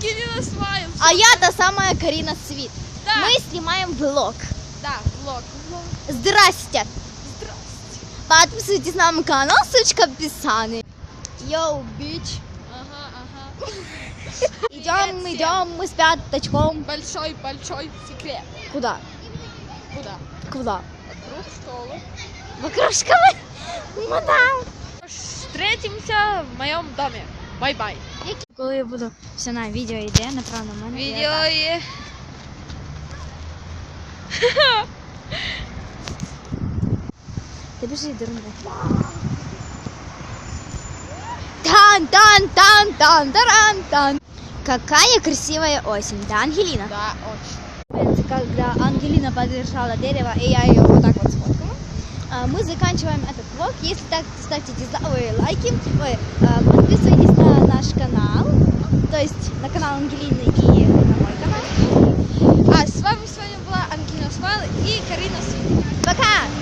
Смайл. А я та самая Карина Свит. Да. Мы снимаем влог. Да, влог. влог. Здрасте. Здрасте. Подписывайтесь на мой канал, ссылочка в описании. Йоу, бич. Ага, ага. Идем, всем. идем, мы с пяточком. Большой-большой секрет. Куда? Куда? Куда? Вокруг школы. Вокруг школы. Мадам. Встретимся в моем доме. Бай-бай. Коли я буду все на відео йде, направо на мене. Відео є. Ти біжи, дурне. Тан, тан, тан, тан, таран, тан. Какая красивая осень, да, Ангелина? Да, очень. Это когда Ангелина поддержала дерево, и я ее вот так вот сфоткала. А, Мы заканчиваем этот влог. Если так, ставьте дизла- ой, лайки, ой, а, подписывайтесь на наш канал, то есть на канал Ангелины и на мой канал. А с вами сегодня была Ангелина Смайл и Карина Свин. Пока!